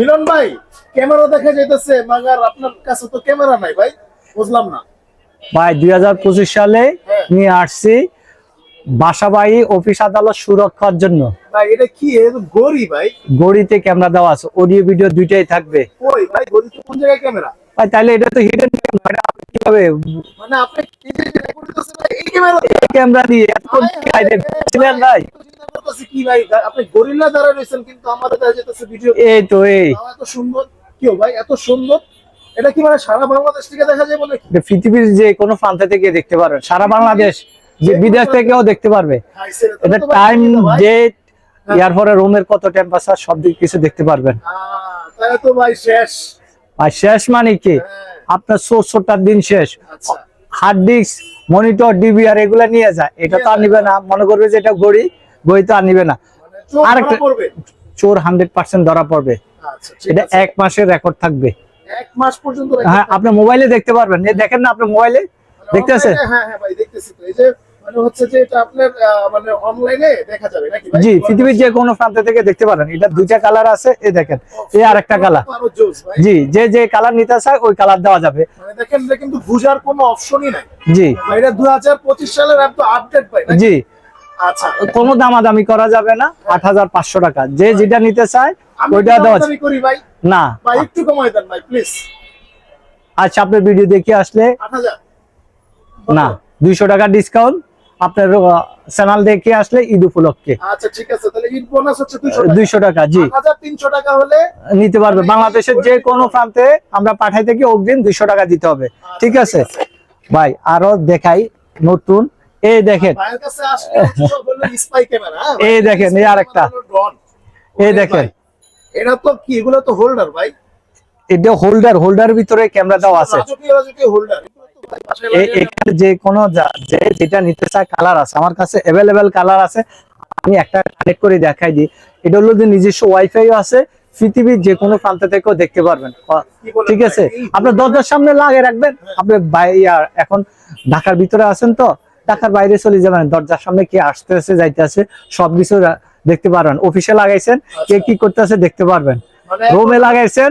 মিলন ভাই ক্যামেরা দেখা যাইতেছে মাগার আপনার কাছে তো ক্যামেরা নাই ভাই বুঝলাম না। ভাই দুই সালে হ্যাঁ। নিয়ে আসছি বাসাবাড়ি অফিস আদালত সুরক্ষার জন্য। ভাই এটা কি? গড়ি ভাই। গড়িতে ক্যামেরা দেওয়া আছে অডিও ভিডিও দুইটাই থাকবে। ওই ভাই গড়ি কোন জায়গায় ক্যামেরা ভাই তাহলে এটা তো হিডেন ক্যামেরা কীভাবে মানে আপনি এই ক্যামেরা দিয়ে এতক্ষণ কি hidden? ছিলেন ভাই? চিন্তা কি ভাই? আপনি গরিল্লা দ্বারা রয়েছেন কিন্তু আমাদের দেখা যেতেছে ভিডিও এই তো এই। এত সুন্দর। কি ভাই এত সুন্দর। এটা কি মানে সারা বাংলাদেশ থেকে দেখা যায় বলে পৃথিবীর যে কোনো প্রান্ত থেকে দেখতে পারবেন। সারা বাংলাদেশ যে বিদেশ থেকেও দেখতে পারবে। এটা টাইম ডেট ইয়ার পরে রুমের কত টেম্পারেচার সব দিক কিছু দেখতে পারবেন। তাহলে তো ভাই শেষ। আর শেষ মানে কি? হ্যাঁ, আপনার চৌষট্টার দিন শেষ। হার্ড ডিস্ক মনিটর ডিভিআর এগুলা নিয়ে যায়। এটা তো আর নিবে না। মনে করবে যে এটা গড়ি গড়ি তো আর নিবে না। মানে আরেকটা- চোর হান্ড্রেড পার্সেন্ট ধরা পড়বে। আচ্ছা এটা এক মাসের রেকর্ড থাকবে। এক মাস পর্যন্ত হ্যাঁ আপনার মোবাইলে দেখতে পারবেন। দেখেন না আপনার মোবাইলে? দেখতে আছে? হ্যাঁ হ্যাঁ ভাই দেখতেছি তো। এই যে মানে মানে জি পৃথিবীর যে কোনো প্রান্ত থেকে দেখতে পারেন। এটা দুইটা কালার আছে। এই দেখেন এই আরেকটা কালার আরও জোস ভাই। জি যে যে কালার নিতে চায় ওই কালার দেওয়া যাবে। মানে দেখেন কিন্তু বুঝার কোনো অপশনই নাই। জি। এটা 2025 সালের এত আপডেট ভাই জি। আচ্ছা। কোনো দামাদামি করা যাবে না আট হাজার পাঁচশো টাকা। যে যেটা নিতে চায় ওইটা দেওয়া দামি করি ভাই। না। ভাই একটু কমাই দেন ভাই প্লিজ আচ্ছা আপনার ভিডিও দেখে আসলে 8000 না দুইশো টাকা ডিসকাউন্ট আপনার চ্যানেল দেখে আসলে ঈদ উপলক্ষে। আচ্ছা ঠিক আছে তাহলে ঈদ বোনাস হচ্ছে 200 টাকা। জি। 8300 টাকা হলে নিতে পারবে। বাংলাদেশের যে কোনো প্রান্তে আমরা পাঠাই থেকে অগ্রিম দুইশো টাকা দিতে হবে। ঠিক আছে। ভাই আরও দেখাই নতুন এই দেখেন। হ্যাঁ এই দেখেন, এই আরেকটা। এই দেখেন। এটা তো কি? এগুলো তো হোল্ডার ভাই। এটা হোল্ডার হোল্ডার ভিতরে ক্যামেরা আছে। এখানে যে কোনো যে যেটা নিতে চায় কালার আছে। আমার কাছে অ্যাভেলেবেল কালার আছে। আমি একটা কানেক্ট করে দেখাই দিই। এটা হলো যে নিজস্ব ওয়াইফাই আছে। পৃথিবীর যে কোনো প্রান্ত থেকেও দেখতে পারবেন। ঠিক আছে? আপনার দরজার সামনে লাগিয়ে রাখবেন। আপনি বাই- এখন ঢাকার ভিতরে আছেন তো? ঢাকার বাইরে চলে যাবেন দরজার সামনে কি আসতেছে যাইতেছে সবকিছু রা- দেখতে পারবেন। অফিসে লাগাইছেন কে কি করতেছে দেখতে পারবেন। মানে রুমে লাগাইছেন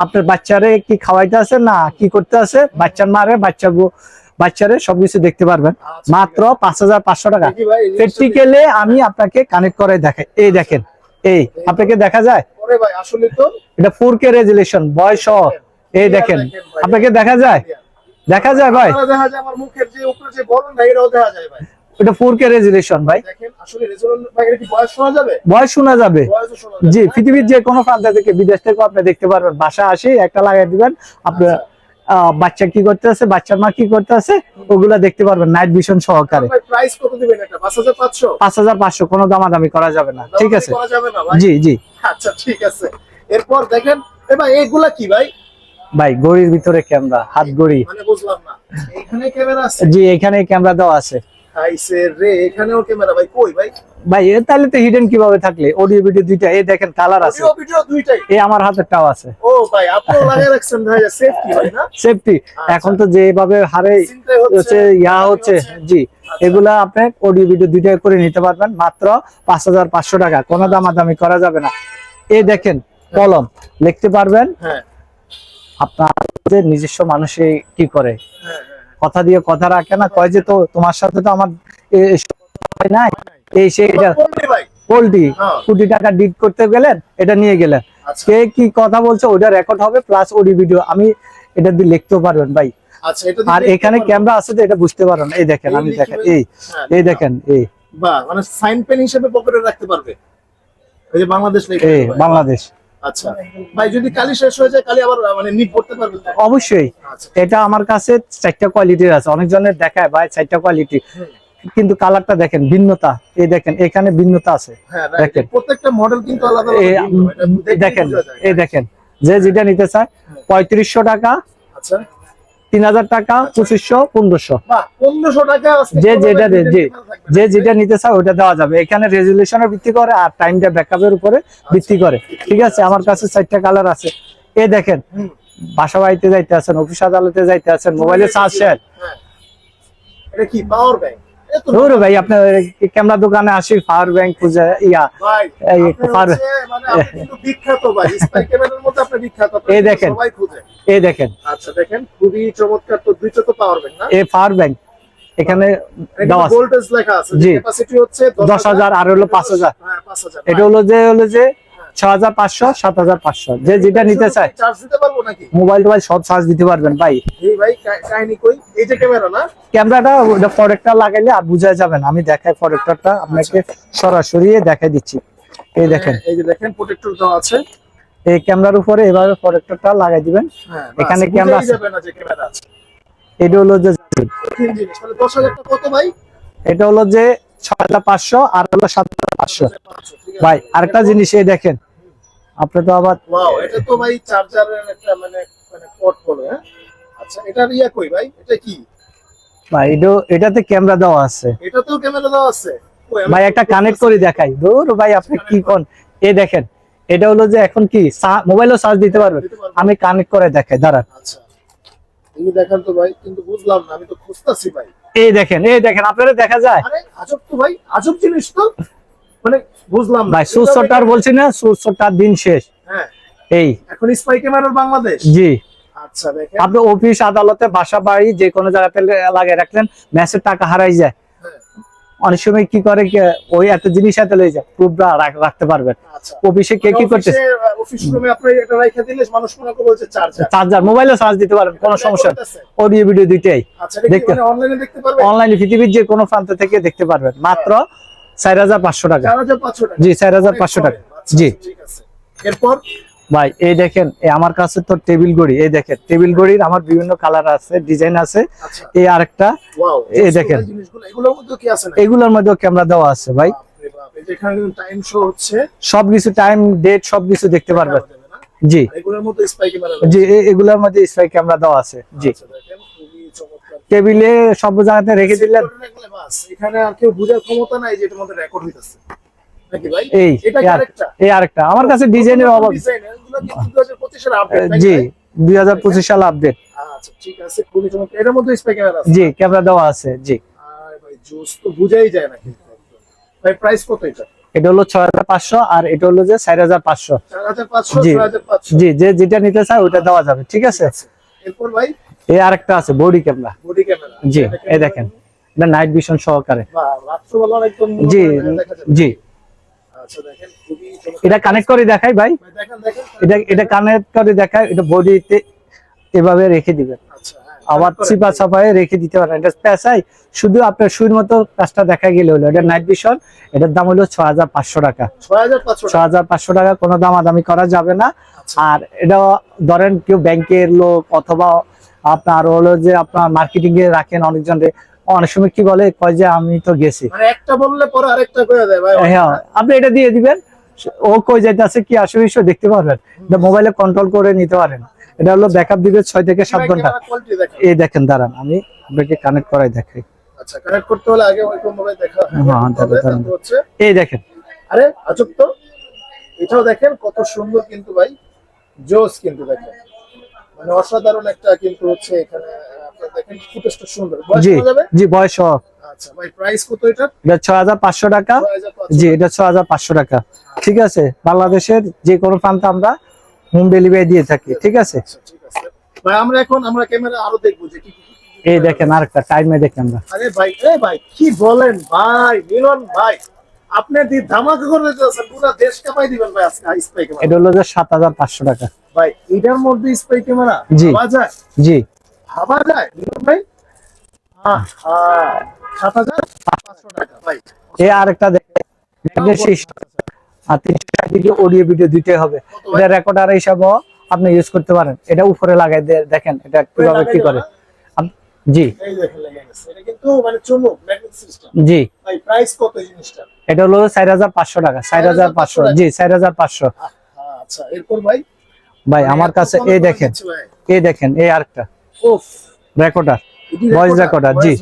আপনার বাচ্চারে কি খাওয়াইতে আছে না কি করতে আছে বাচ্চার মারে বাচ্চা বাচ্চারে সবকিছু দেখতে পারবেন। আচ্ছা, মাত্র পাঁচ হাজার পাঁচশো টাকা। প্র্যাকটিক্যালে আমি আপনাকে কানেক্ট করে দেখাই। এই দেখেন এই আপনাকে দেখা যায়? আসলে তো এটা ফোর কে রেজুলেশন বয়স এই দেখেন আপনাকে দেখা যায়? দেখা যায় ভাই? দেখা যায় আমার মুখের যে উপরে যে না এটাও দেখা যায় ভাই। এটা ভাই। দেখেন আসলে ভাই কি শোনা যাবে? শোনা যাবে। জি? পৃথিবীর যে কোনো প্রান্ত থেকে বিদেশ থেকে আপনি দেখতে পারবেন। বাসা আসি একটা লাগাই দিবেন। আপনার বাচ্চা কি করতে আছে বাচ্চার মা কি করতে আছে ওগুলা দেখতে পারবেন নাইট ভিশন সহকারে। প্রাইস কত দিবেন এটা? 5500 পাঁচ হাজার পাঁচশো কোনো দামাদামি করা যাবে না। ঠিক আছে? করা যাবে না জি জি। আচ্ছা ঠিক আছে। এরপর দেখেন এ ভাই এগুলা কি ভাই? ভাই গড়ির ভিতরে ক্যামেরা হাত গড়ি। মানে জি এখানে ক্যামেরা দেওয়া আছে। ভাই এ তাহলে তো হিডেন কীভাবে থাকলে? অডিও ভিডিও দুইটা এই দেখেন কালার আছে। এই আমার হাতেরটাও আছে। সেফটি এখন তো যেভাবে হারে হচ্ছে ইয়া হচ্ছে জি এগুলা আপনি অডিও ভিডিও দুইটা করে নিতে পারবেন মাত্র পাঁচ হাজার পাঁচশো টাকা। কোনো দামাদামি করা যাবে না। এই দেখেন কলম। লিখতে পারবেন হ্যাঁ। আপনার যে নিজস্ব মানুষে কি করে? কথা দিয়ে কথা রাখে না কয় যে তো তোমার সাথে তো আমার নাই। এই সে এটা পোল্ট্রি হ্যাঁ। কোটি টাকা ডিট করতে গেলেন এটা নিয়ে গেলেন। আচ্ছা। কে কি কথা বলছে ওটা রেকর্ড হবে প্লাস অডিও ভিডিও আমি এটা দিয়ে লিখতেও পারবেন ভাই। আচ্ছা আর এখানে ক্যামেরা আছে তো এটা বুঝতে পারবেন। এই দেখেন আমি দেখেন এই হ্যাঁ, এই দেখেন এই। মানে সাইন পেন হিসেবে পকেটে রাখতে পারবে। এই যে বাংলাদেশ এই বাংলাদেশ। আচ্ছা। ভাই যদি কালি শেষ হয়ে যায় কালি আবার মানে নিট করতে পারবে অবশ্যই। আচ্ছা। এটা আমার কাছে চারটা কোয়ালিটির আছে। অনেকজনের দেখায় ভাই চারটা কোয়ালিটি কিন্তু কালারটা দেখেন ভিন্নতা। এই দেখেন এখানে ভিন্নতা আছে। হ্যাঁ দেখেন। প্রত্যেকটা মডেল কিন্তু আলাদা দেখেন এই দেখেন যে যেটা নিতে চায় পঁয়ত্রিশশো টাকা আচ্ছা। তিন হাজার টাকা পঁচিশশো পনেরোশো। বাহ 1500 টাকা যে যেটা যে যেটা নিতে চায় ওটা দেওয়া যাবে। এখানে রেজুলেশনের ভিত্তি করে আর টাইমটা ব্যাকআপের উপরে ভিত্তি করে। ঠিক আছে? আমার কাছে চারটা কালার আছে। এ দেখেন বাসা বাড়িতে যাইতে আছেন অফিস আদালতে যাইতে আছেন মোবাইলে চার্জ শেয়ার হ্যাঁ। এটা কি পাওয়ার ব্যাংক ধরো ভাই আপনার ক্যামেরা দোকানে আসি পাওয়ার ব্যাংক খুঁজে ইয়া এই মানে দেখেন। এই দেখেন। আচ্ছা দেখেন খুবই চমৎকার তো দুইটা তো পাওয়ার ব্যাংক না? এই পাওয়ার ব্যাংক এখানে দেওয়া আছে। ভোল্টেজ লেখা আছে। ক্যাপাসিটি হচ্ছে দশ হাজার আর হলো পাঁচ হাজার। হ্যাঁ পাঁচ হাজার এটা হলো যে হলো যে ছ হাজার পাঁচশো সাত হাজার পাঁচশো। যে যেটা নিতে চায়। চার্জ দিতে পারব নাকি? মোবাইল টোবাইল সব চার্জ দিতে পারবেন ভাই। এই ভাই কাহিনী কই? এই ক্যামেরা না? ক্যামেরাটা ওটা প্রোডাক্টটা লাগাইলে আর বুঝা যাবেন আমি দেখাই প্রোডাক্টরটা আপনাকে সরাসরি দেখাই দিচ্ছি। এই দেখেন। এই যে দেখেন প্রোটেক্টর দেওয়া আছে। এই ক্যামেরার উপরে এভাবে প্রোডাক্টরটা লাগাই দিবেন। হ্যাঁ এখানে ক্যামেরা আছে। যাবে এটা হলো যে এটা হলো যে ছ হাজার পাঁচশো আর হলো সাত হাজার পাঁচশো। ভাই আরেকটা জিনিস এই দেখেন। আপনি তো আবার এটা তো ভাই চার্জারের একটা মানে মানে পোর্ট বলে হ্যাঁ? আচ্ছা এটার ইয়া কই ভাই? এটা কি? ভাই এটা এটাতে ক্যামেরা দেওয়া আছে। এটাতেও ক্যামেরা দেওয়া আছে? আমি ভাই একটা কানেক্ট করে দেখাই। দূর ভাই আপনি কি কোন? এই দেখেন এটা হলো যে এখন কি মোবাইলও চার্জ দিতে পারবেন আমি কানেক্ট করে দেখাই দাঁড়ান। আচ্ছা। তুমি দেখান তো ভাই কিন্তু বুঝলাম না আমি তো খুঁজতাছি ভাই। এই দেখেন এই দেখেন আপনারা দেখা যায়। আজব তো ভাই আজব জিনিস তো। মানে বুঝলাম ভাই সুসটার বলছি না সুসটার দিন শেষ। হ্যাঁ। এই। এখন স্পাই ক্যামেরার বাংলাদেশ? জি। আচ্ছা দেখেন। আপনি অফিস আদালতে বাসা বাড়ি যে কোনো জায়গাতে লাগিয়ে রাখলেন ম্যাচের টাকা হারাই যায়। অনেক সময় কি করে ওই এত জিনিস হাতে লয়ে যায় প্রুফটা রাখতে পারবেন। আচ্ছা। অফিসে কে কি মনে করবে যে চার্জার মোবাইলে চার্জ দিতে পারবেন কোনো সমস্যা অডিও ভিডিও দুইটাই। আচ্ছা কি দেখতে- অনলাইনে দেখতে পারবে অনলাইনে পৃথিবীর যে কোনো প্রান্ত থেকে দেখতে পারবেন। মাত্র চার হাজার পাঁচশো টাকা। চার হাজার পাঁচশো টাকা। জি চার হাজার পাঁচশো টাকা। আচ্ছা, জি। এরপর? ভাই এই দেখেন এই আমার কাছে তো টেবিল ঘড়ি এই দেখেন টেবিল ঘড়ির আমার বিভিন্ন কালার আছে ডিজাইন আছে। আচ্ছা। এই আরেকটা এই দেখেন। এগুলোর মধ্যে কি আছে না এগুলোর মধ্যে ক্যামেরা দেওয়া আছে ভাই। সবকিছু টাইম ডেট সবকিছু দেখতে পারবেন? জি। এগুলোর মধ্যে ক্যামেরা জি এগুলোর মধ্যে স্পাই ক্যামেরা দেওয়া আছে জি। আচ্ছা, টেবিলে সব জায়গাতে রেখে দিলেন। Set করে রাখলে বাস, এখানে আর কেউ বোঝার ক্ষমতা নাই যে এটার মধ্যে রেকর্ড হইতাছে। নাকি ভাই? এই এই আরেকটা। আমার কাছে ডিজাইনের অভাব design, এগুলো কিন্তু 2025 এর update, নাকি জি দুই হাজার পঁচিশ সাল আপডেট আচ্ছা ঠিক আছে খুবই চমৎকার। এটার মধ্যে স্পাই ক্যামেরা আছে? জি ক্যামেরা দেওয়া আছে জি। আরে ভাই জোস তো বুঝাই যায় না কিন্তু ভাই প্রাইস কত এটা? এটা হলো ছয় হাজার পাঁচশো আর এটা হলো যে চার হাজার পাঁচশো। জি। যে যেটা নিতে চায় ওটা দেওয়া যাবে ঠিক আছে? এরপর ভাই? এই আরেকটা আছে বডি ক্যামেরা বডি ক্যামেরা জি এই দেখেন। এটা নাইট ভিশন সহকারে। জি জি আচ্ছা দেখেন খুবই চমৎকার। এটা কানেক্ট করে দেখাই ভাই। এটা এটা কানেক্ট করে দেখায় এটা বডিতে এভাবে রেখে দিবেন। আচ্ছা হ্যাঁ আবার চিপা চাপায় রেখে দিতে পারেন। এটা পেঁচাই শুধু আপনার সুইর মতো কাজটা দেখা গেলে হলো। এটা নাইট ভিশন এটার দাম হলো ছ হাজার পাঁচশো টাকা। 6500 ছ হাজার পাঁচশো টাকা কোনো দামাদামি করা যাবে না। আচ্ছা। আর এটা ধরেন কেউ ব্যাংকের লোক অথবা আপনার হলো যে আপনার মার্কেটিং এ রাখেন অনেকজন অনেক সময় কি বলে কয় যে আমি তো গেছি। একটা বললে পরে আরেকটা করে দেয় ভাই হ্যাঁ আপনি এটা দিয়ে দিবেন ও কই যাইতেছে কি আসবে বিষয় দেখতে পারবেন। মোবাইলে কন্ট্রোল করে নিতে পারেন। এটা হলো ব্যাকআপ দিবে ছয় থেকে সাত ঘণ্টা। এই দেখেন দাঁড়ান আমি আপনাকে কানেক্ট করাই দেখাই। আচ্ছা কানেক্ট করতে হলে আগে ওই মোবাইল দেখা হ্যাঁ, করতে দাঁড়ান, এই দেখেন। আরে আজব তো। এটাও দেখেন কত সুন্দর কিন্তু ভাই। জোস কিন্তু দেখেন। মানে অসাধারণ একটা কিন্তু হচ্ছে এখানে দেখেন ফুটেজটা সুন্দর। বয়স জি যাবে? জি বয়স সহ। আচ্ছা ভাই প্রাইস কত এটা? এটা ছয় হাজার পাঁচশো টাকা। জি এটা ছয় হাজার পাঁচশো টাকা। ঠিক আছে বাংলাদেশের যে কোনো প্রান্তে আমরা হোম ডেলিভারি দিয়ে থাকি ঠিক আছে? ভাই আমরা এখন আমরা ক্যামেরা আরও দেখব যে কি কি- কি কি- এই দেখেন আরেকটা টাইমে দেখেন আমরা। আরে ভাই এ ভাই কি বলেন ভাই মিলন ভাই আপনি দি ধামাকা করে দিতেছেন পুরো দেশ কাঁপাই দিবেন ভাই আজকে স্পাই ক্যামেরা এটা হলো যে সাত হাজার পাঁচশো টাকা। ভাই এটার মধ্যে স্পাই ক্যামেরা জি। জি। ভাবা যায় ভাই সাত হাজার পাঁচশো টাকা। ভাই এই আরেকটা দেখেন আর তিনশো ষাট ভিডিও অডিও ভিডিও দুইটাই হবে। এটা রেকর্ডার হিসাবেও আপনি ইউজ করতে পারেন। এটা উপরে লাগাই দেখেন এটা কীভাবে কি করে। জি। এই দেখেন লেগে গেছে। এটা কিন্তু মানে চুমুক ম্যাগনেট সিস্টেম জি। ভাই প্রাইস কত এই জিনিসটা এটা হলো চার হাজার পাঁচশো টাকা চার হাজার পাঁচশো জি চার হাজার পাঁচশো। আচ্ছা এরপর ভাই? ভাই আমার কাছে এই দেখেন এই দেখেন এই আরেকটা। উফ রেকর্ডার ভয়েস রেকর্ডার জি।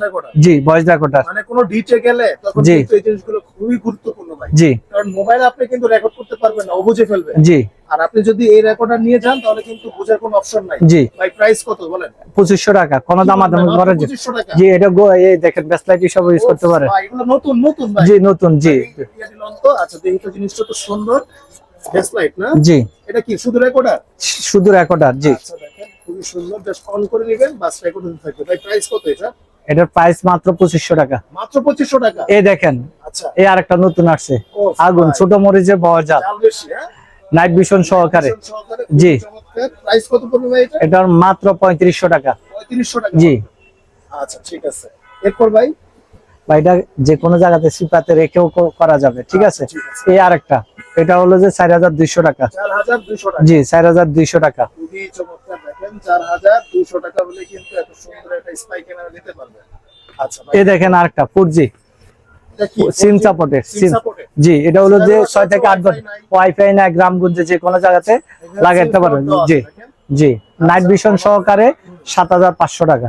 জি ভয়েস রেকর্ডার মানে কোনো ডিটে গেলে তখন। কিন্তু এই জিনিসগুলো খুবই গুরুত্বপূর্ণ ভাই। জি। কারণ মোবাইল আপনি কিন্তু রেকর্ড করতে পারবেন না ও বুঝে ফেলবে জি। আর আপনি যদি এই রেকর্ডার নিয়ে যান তাহলে কিন্তু বোঝার কোনো অপশন নাই। জি। ভাই প্রাইস কত বলেন? পঁচিশশো টাকা কোনো দামাদামি করার জন্য পঁচিশশো জি এটা গো- এই দেখেন ব্যাসলাইট সব ইউজ করতে পারে। এগুলো নতুন নতুন ভাই। জি নতুন জি। আচ্ছা দেখি তো জিনিসটা তো সুন্দর। লাইট না? জি। এটা কি শুধু রেকর্ডার শুধু রেকর্ডার জি। আচ্ছা দেখেন। খুবই সুন্দর জাস্ট অন করে নেবেন বাস রেকর্ড থাকবে। ভাই প্রাইস কত এটা? এটার প্রাইস মাত্র পঁচিশশো টাকা। মাত্র পঁচিশশো টাকা? এই দেখেন আচ্ছা। এই আরেকটা নতুন আসছে। আগুন ছোট মরিচের জাল হ্যাঁ? নাইট ভিশন সহকারে। জি। প্রাইস কত পড়বে এটা? এটার মাত্র পঁয়ত্রিশশো টাকা। পঁয়ত্রিশশো টাকা। জি। আচ্ছা ঠিক আছে। এরপর ভাই? এটা যে কোনো জায়গাতে সিপাতে রেখেও করা যাবে ঠিক আছে? ঠিক আছে। এই আরেকটা। এটা হলো যে চার হাজার দুইশো টাকা। দুইশো টাকা। জি চার হাজার দুইশো টাকা। খুবই চমৎকার চার হাজার দুইশো টাকা হলে কিন্তু এত সুন্দর একটা স্পাই ক্যামেরা নিতে পারবেন। আচ্ছা এই দেখেন আরেকটা ফোর জি সিম সাপোর্টের সিম সিম সাপোর্টেড জি এটা হলো যে ছয় থেকে আট Wi-Fi নাই। ওয়াইফাই না গ্রামগঞ্জে যে কোনো জায়গাতে লাগাইতে পারেন জি জি। নাইট ভিশন সহকারে সাত হাজার পাঁচশো টাকা।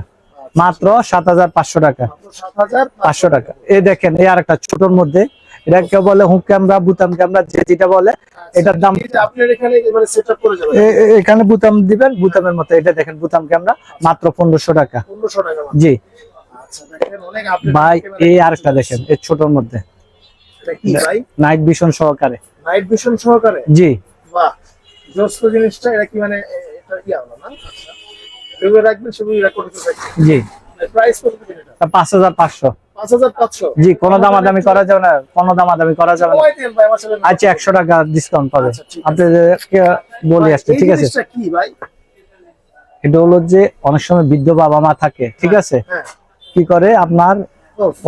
মাত্র সাত হাজার পাঁচশো টাকা। পাঁচশো টাকা। এই দেখেন এই আরেকটা ছোটর মধ্যে এটাকে বলে হুক ক্যামেরা বুতাম ক্যামেরা যে যেটা বলে এটার দাম এখানে এ- এখানে বুতাম দিবেন বুতামের মতো এটা দেখেন বুতাম ক্যামেরা মাত্র পনেরোশো টাকা। জি। আচ্ছা ভাই এই আরেকটা দেখেন এই ছোটর মধ্যে। নাইট ভিশন সহকারে। নাইট ভিশন সহকারে? জি। বাহ জোস্ত জিনিসটা এটা কি মানে এটা কি হলো না? আচ্ছা। রাখবেন সেগুলো রেকর্ড করে রাখবেন জি। প্রাইস কত এটা? জি কোনো দামাদামি করা যাবে না কোনো দামাদামি করা যাবে না। আমার সাথে আচ্ছা একশো টাকা ডিসকাউন্ট পাবে। আচ্ছা, ঠিক আছে। আপনাদেরকে বলে আসছে ঠিক আছে? জিনিসটা কি ভাই? এটা হলো যে অনেক সময় বৃদ্ধ বাবা মা থাকে ঠিক আছে? হ্যাঁ। কি করে? আপনার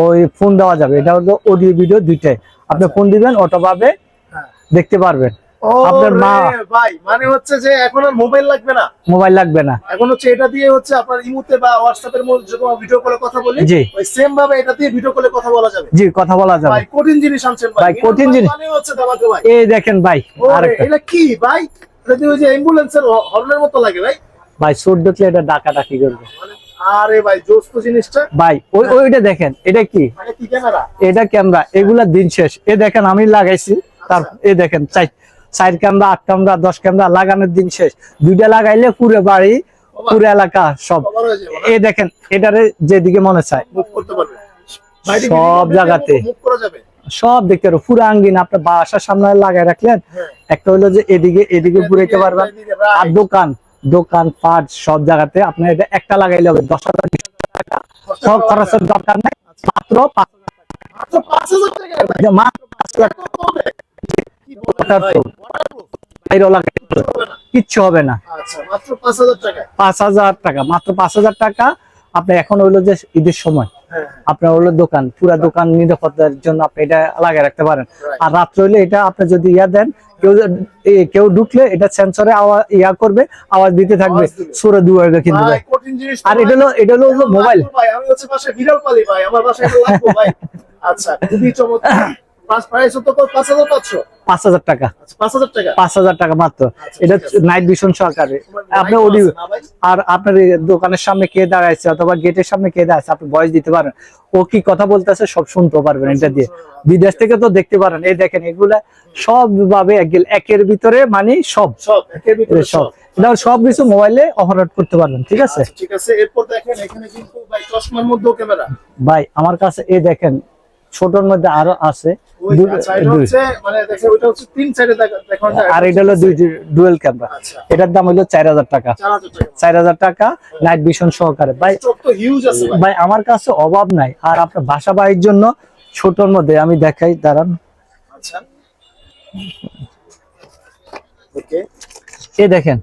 ওই ফোন দেওয়া যাবে। এটা হলো অডিও ভিডিও দুইটাই। আপনি ফোন দিবেন অটোভাবে হ্যাঁ। দেখতে পারবেন। আপনার মা- ভাই মানে হচ্ছে যে এখন আর মোবাইল লাগবে না। মোবাইল লাগবে না। এখন হচ্ছে এটা দিয়ে হচ্ছে আপনার ইমুতে বা হোয়াটসঅ্যাপের মধ্যে যখন ভিডিও কলে কথা বলি জি। ওই সেম ভাবে এটা দিয়ে ভিডিও কলে কথা বলা যাবে। জি কথা বলা যাবে। ভাই কঠিন জিনিস আনছেন ভাই। ভাই, কঠিন জিনিস। মানে হচ্ছে দামাকে ভাই। এই দেখেন ভাই আরেকটা। এটা কি ভাই? এটা ওই যে অ্যাম্বুলেন্সের হর্নের মতো লাগে ভাই। ভাই সুর দেখলে এটা ডাকা ডাকি করবে। মানে আরে ভাই জোস্ত জিনিসটা। ভাই ওই ওইটা দেখেন এটা কি? মানে ক্যামেরা এটা ক্যামেরা এগুলা দিন শেষ। এ দেখেন আমি লাগাইছি। তার এ দেখেন চাই চার ক্যামেরা আট ক্যামেরা দশ ক্যামেরা লাগানোর দিন শেষ। দুইটা লাগাইলে পুরো বাড়ি পুরো এলাকা সব। এ দেখেন এটারে যেদিকে মনে চায়। সব জায়গাতে। সব দেখতে পারো পুরো আঙ্গিন আপনার বাসার সামনে লাগাই রাখলেন। হ্যাঁ। একটা হলো যে এদিকে এদিকে ঘুরাইতে পারবেন। আর দোকান দোকান পাট সব জায়গাতে আপনার এটা একটা লাগাইলে হবে দশ হাজার বিশ হাজার টাকা। সব খরচের দরকার নেই মাত্র পাঁচ 5000 টাকা। মাত্র পাঁচ লাখ। কত কিচ্ছু হবে না। আচ্ছা মাত্র 5000 টাকা। পাঁচ হাজার টাকা মাত্র পাঁচ হাজার টাকা। আপনি এখন হইল যে ঈদের সময়। হ্যাঁ আপনার হলো দোকান পুরা দোকান নিরাপত্তার জন্য আপনি এটা লাগিয়ে রাখতে পারেন। আর রাত্রে হইলে এটা আপনি যদি ইয়া দেন কেউ কেউ ঢুকলে এটা সেন্সরে আওয়াজ ইয়া করবে আওয়াজ দিতে থাকবে। সুরে দুয়ারবে কিন্তু আর এটা হলো এটা হলো মোবাইল আমি হচ্ছে বাসায় বিড়াল পালি ভাই। আমার বাসায় এটা লাগবো ভাই। আচ্ছা খুবই চমৎকার। প্রাইস তো টাকা। আচ্ছা টাকা? টাকা মাত্র। আচ্ছা, এটা নাইট ভিশন সহকারে আপনি light অডিও আছে না ভাই? আর আপনার দোকানের সামনে কে দাঁড়াইছে অথবা গেটের সামনে কে দাঁড়াইছে আপনি ভয়েস দিতে পারেন। ও কি কথা বলতেছে সব শুনতে পারবেন এটা দিয়ে। বিদেশ থেকে তো দেখতে পারেন। এই দেখেন এগুলা সব ভাবে এক- একের ভিতরে মানে সব। সব একের ভিতরে সব কিছু মোবাইলে অপারেট করতে পারবেন ঠিক আছে? আচ্ছা, ঠিক আছে। এরপর দেখেন এখানে কিন্তু ভাই চশমার মধ্যেও ক্যামেরা। ভাই আমার কাছে এই দেখেন ছোটর মধ্যে আরও আছে। মানে আর এটা হলো ডুয়েল ক্যামেরা আচ্ছা। এটার দাম হলো চার হাজার টাকা। চার হাজার টাকা। নাইট ভিশন সহকারে। ভাই ভাই। আমার কাছে অভাব নাই। আর আপনার বাসা বাড়ির জন্য ছোটর মধ্যে আমি দেখাই দাঁড়ান। আচ্ছা। ওকে দেখেন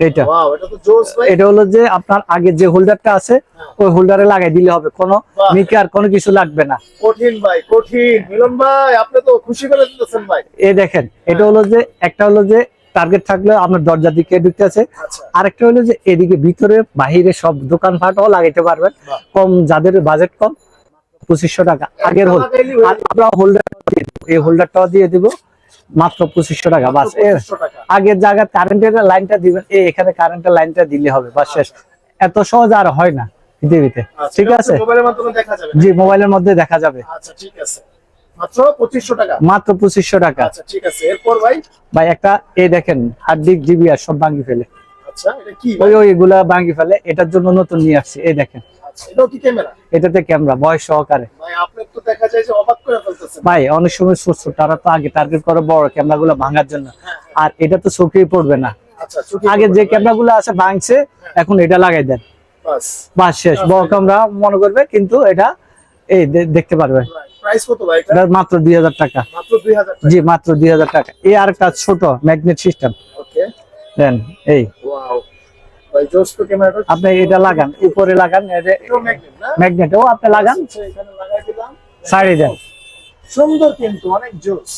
এটা এটা হলো যে আপনার আগে যে হোল্ডারটা আছে ওই হোল্ডারে লাগাই দিলে হবে। কোনো। মিকে আর কোনো কিছু লাগবে না। কঠিন ভাই কঠিন। মিলন ভাই আপনি তো খুশি করে দিতেছেন ভাই। এই দেখেন এটা হলো যে একটা হলো যে টার্গেট থাকলে আপনার দরজা দিকে ঢুকতে আছে। আচ্ছা। আরেকটা হলো যে এদিকে ভিতরে বাহিরে সব দোকান ফাটও লাগাইতে পারবেন। কম যাদের বাজেট কম পঁচিশশো টাকা। আগের হোল আর আমরা হোল্ডার এই হোল্ডারটাও দিয়ে দিব। মাত্র পঁচিশশো টাকা বাস। এর 2500 টাকা। আগের জায়গায় কারেন্টের লাইনটা দিবেন এই এখানে কারেন্টের লাইনটা দিলে হবে বাস শেষ। এত সহজ আর হয় না পৃথিবীতে। আচ্ছা, ঠিক আছে? জি মোবাইলের মধ্যে দেখা যাবে। আচ্ছা ঠিক আছে। মাত্র পঁচিশশো টাকা। মাত্র পঁচিশশো টাকা। আচ্ছা ঠিক আছে। এরপর ভাই? ভাই একটা এই দেখেন হার্ড ডিস্ক জিবি আর সব ভাঙি ফেলে। আচ্ছা এটা কি ওই ওই এগুলা ভাঙি ফেলে এটার জন্য নতুন নিয়ে আসছি এই দেখেন। এটাও কি ক্যামেরা? এটাতে ক্যামেরা বয়স সহকারে। ভাই আপনি তো দেখা যায় যে অবাক করে ফেলতেছেন। ভাই অনেক সময় ছোট ছোট তারা তো আগে টার্গেট করে বড় ক্যামেরা ভাঙার জন্য। হ্যাঁ, আর এটা তো চোখেই পড়বে না। আচ্ছা আগে যে ভাই। আছে ভাঙছে এখন এটা লাগাই দেন। বাস। শেষ। বড় ক্যামেরা মনে করবে কিন্তু এটা এই দেখতে পারবে। প্রাইস কত ভাই এটা? এটা মাত্র দুই হাজার টাকা। মাত্র জি মাত্র দুই হাজার টাকা। এই আর একটা ছোট ম্যাগনেট সিস্টেম ওকে দেন এই। ওয়াও ভাই জোস তো ক্যামেরাটা আপনি এটা লাগান উপরে লাগান ম্যাগনেট ও আপনি লাগান। আচ্ছা, এখানে লাগাই দিলাম। সাইডে দেন। সুন্দর কিন্তু অনেক জোস।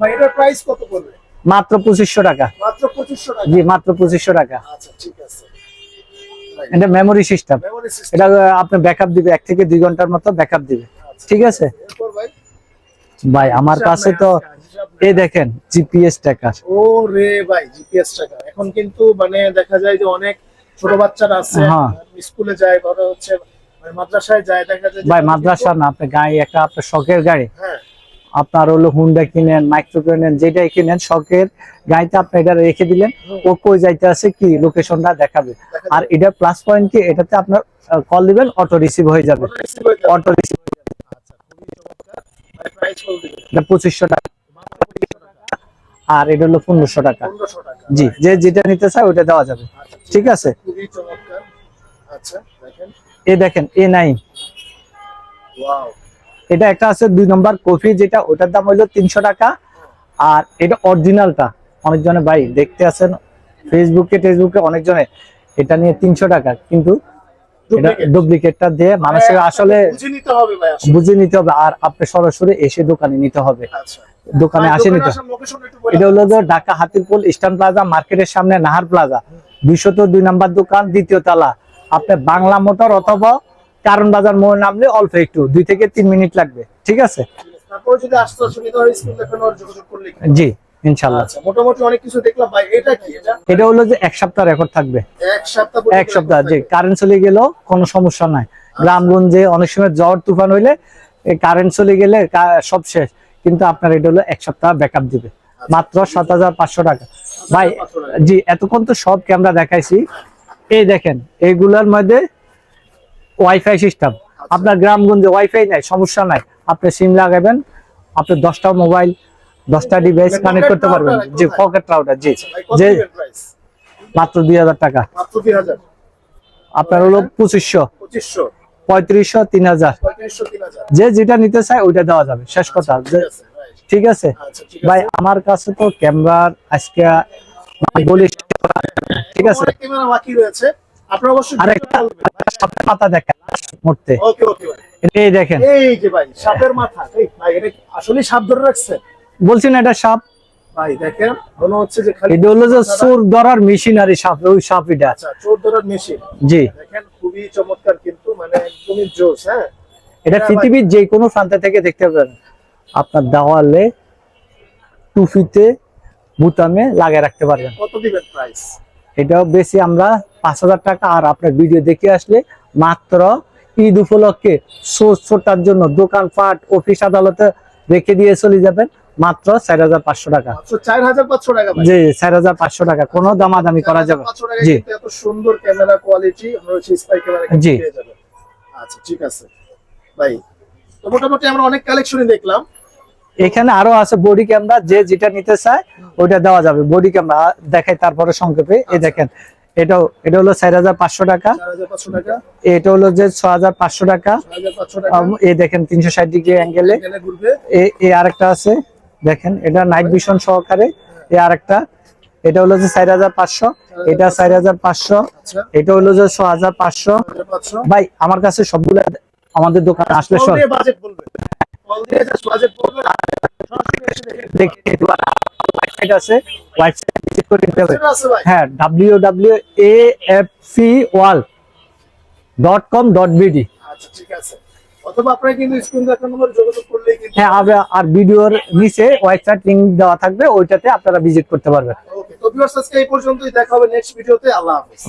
ভাই এটার প্রাইস কত পড়বে? মাত্র পঁচিশশো টাকা। মাত্র টাকা? জি মাত্র পঁচিশশো টাকা। আচ্ছা ঠিক আছে। এটা মেমোরি সিস্টেম এটা আপনি ব্যাকআপ দিবে এক থেকে দুই ঘণ্টার মতো ব্যাকআপ দিবে। ঠিক আছে? ভাই? ভাই আমার কাছে তো এই দেখেন জিপিএস ট্র্যাকার ও রে ভাই জিপিএস টাকা এখন কিন্তু মানে দেখা যায় যে অনেক ছোট বাচ্চারা আছে হ্যাঁ। স্কুলে যায় বড় হচ্ছে মানে মাদ্রাসায় যায় দেখা যায় ভাই মাদ্রাসা না আপনি গাড়ি একটা আপনার শখের গাড়ি। হ্যাঁ। আপনার হলো হুন্ডা কিনেন মাইক্রো কিনেন যেটাই কিনেন শখের গাড়িতে আপনি এটা রেখে দিলেন ও কই যাইতে আছে কি লোকেশনটা দেখাবে। আর এটা প্লাস পয়েন্ট কি এটাতে আপনার কল দিবেন অটো রিসিভ হয়ে যাবে। অটো রিসিভ আচ্ছা খুবই চমৎকার ভাই প্রাইস কত দিবেন এটা পঁচিশশো টাকা মাত্র 2500 টাকা। আর এটা হলো পনেরোশো টাকা। জি যে যেটা নিতে চায় ওটা দেওয়া যাবে। আচ্ছা, ঠিক আছে? আচ্ছা দেখেন। এ দেখেন এ নাইন। এটা একটা আছে দুই নম্বর কফি যেটা ওটার দাম হইল তিনশো টাকা। আর এটা অরিজিনালটা। অনেকজনে ভাই দেখতে আছেন ফেসবুকে টেসবুকে অনেকজনে। এটা নিয়ে তিনশো টাকা। কিন্তু। ডুপ্লিকেটটা দিয়ে মানুষের মানে আসলে বুঝে নিতে হবে ভাই আসলে। বুঝে নিতে হবে আর আপনি সরাসরি এসে দোকানে নিতে হবে। আচ্ছা। দোকানে আসে নিতে এটা হলো ঢাকা হাতিরপুল ইস্টার্ন প্লাজা মার্কেটের সামনে নাহার প্লাজা। দুইশো দুই নাম্বার দোকান দ্বিতীয় তলা। আপনি বাংলা মোটর অথবা কারণ বাজার মোড় নামলে অল্প একটু দুই থেকে তিন মিনিট লাগবে। ঠিক আছে? জি। ইনশাল্লাহ আচ্ছা মোটামুটি অনেক কিছু দেখলাম। ভাই এটা কি? এটা? এটা হলো যে এক সপ্তাহ রেকর্ড থাকবে। এক সপ্তাহ পর্যন্ত এক সপ্তাহ যে কারেন্ট চলে কোনো সমস্যা নাই। গ্রামগঞ্জে অনেক সময় ঝড় তুফান হইলে কারেন্ট চলে গেলে সব শেষ। কিন্তু আপনার এটা হলো এক সপ্তাহ ব্যাকআপ দিবে। মাত্র সাত হাজার পাঁচশো টাকা। ভাই জি এতক্ষণ তো সব ক্যামেরা দেখাইছি। এই দেখেন এইগুলার মধ্যে ওয়াইফাই সিস্টেম আপনার গ্রামগঞ্জে ওয়াইফাই নাই সমস্যা নাই। আপনি সিম লাগাবেন আপনি দশটা মোবাইল দশটা ডিভাইস মানে কানেক্ট করতে পারবেন। জি পকেট রাউটার জি। আচ্ছা, যে মাত্র দুই হাজার টাকা। আপনার হলো পঁচিশশো। পঁয়ত্রিশশো তিন হাজার। যে যেটা নিতে চায় ওইটা দেওয়া যাবে। শেষ কথা। ঠিক আছে ভাই আচ্ছা ভাই আমার কাছে তো ক্যামেরার আজকে বলি ঠিক আছে? দেখেন এই দেখেন। এই যে ভাই সাপের মাথা। আসলে সাপ ধরে রাখছে? বলছি না এটা সাপ। ভাই দেখেন মনে হচ্ছে যে খালি এটা হলো যে চোর ধরার মেশিনারি সাপ ওই সাপ এটা। আচ্ছা চোর ধরার মেশিন জি। দেখেন খুবই চমৎকার কিন্তু মানে একদমই জোস হ্যাঁ? এটা পৃথিবীর যে কোনো প্রান্ত থেকে দেখতে পাবেন। আপনার দেওয়ালে টুফিতে বুতামে লাগিয়ে রাখতে পারবেন। কত দিবেন প্রাইস এটাও বেশি আমরা পাঁচ হাজার টাকা আর আপনার ভিডিও দেখে আসলে মাত্র ঈদ উপলক্ষে সোর্স ছোটার জন্য দোকানপাট অফিস আদালতে রেখে দিয়ে চলে যাবেন। মাত্র চার হাজার পাঁচশো টাকা। মাত্র চার হাজার পাঁচশো টাকা ভাই। জি চার হাজার পাঁচশো টাকা। কোনো দামাদামি করা যাবে জি। এত সুন্দর ক্যামেরা কোয়ালিটি স্পাই ক্যামেরা জি। আচ্ছা ঠিক আছে। ভাই তো মোটামুটি আমরা অনেক কালেকশনই দেখলাম। এখানে আরও আছে বডি ক্যামেরা যে যেটা নিতে চায় ওইটা দেওয়া যাবে। বডি ক্যামেরা দেখাই তারপরে সংক্ষেপে। এই দেখেন এটা হলো চার হাজার পাঁচশো টাকা। এটা হলো যে ছ হাজার পাঁচশো টাকা। এই দেখেন তিনশো ষাট ডিগ্রি অ্যাঙ্গেলে এই আরেকটা আছে। দেখেন এটা নাইট ভিশন সহকারে। আর একটা এটা হলো যে চার হাজার পাঁচশো। এটা চার হাজার পাঁচশো। আচ্ছা। এটা হলো যে ছ হাজার পাঁচশো। ভাই আমার কাছে সবগুলো আমাদের দোকানে আসলে সব হ্যাঁ W W A F C wall dot com dot BD আচ্ছা ঠিক আছে। অথবা আপনারা কিন্তু স্ক্রিন দেখার নম্বর যোগাযোগ করলেই কিন্তু হ্যাঁ আবার- আর ভিডিওর নিচে ওয়েবসাইট লিংক দেওয়া থাকবে ওইটাতে আপনারা ভিজিট করতে পারবেন। ওকে তো ভিউয়ার্স আজকে এই পর্যন্তই। দেখা হবে নেক্সট ভিডিওতে আল্লাহ হাফেজ।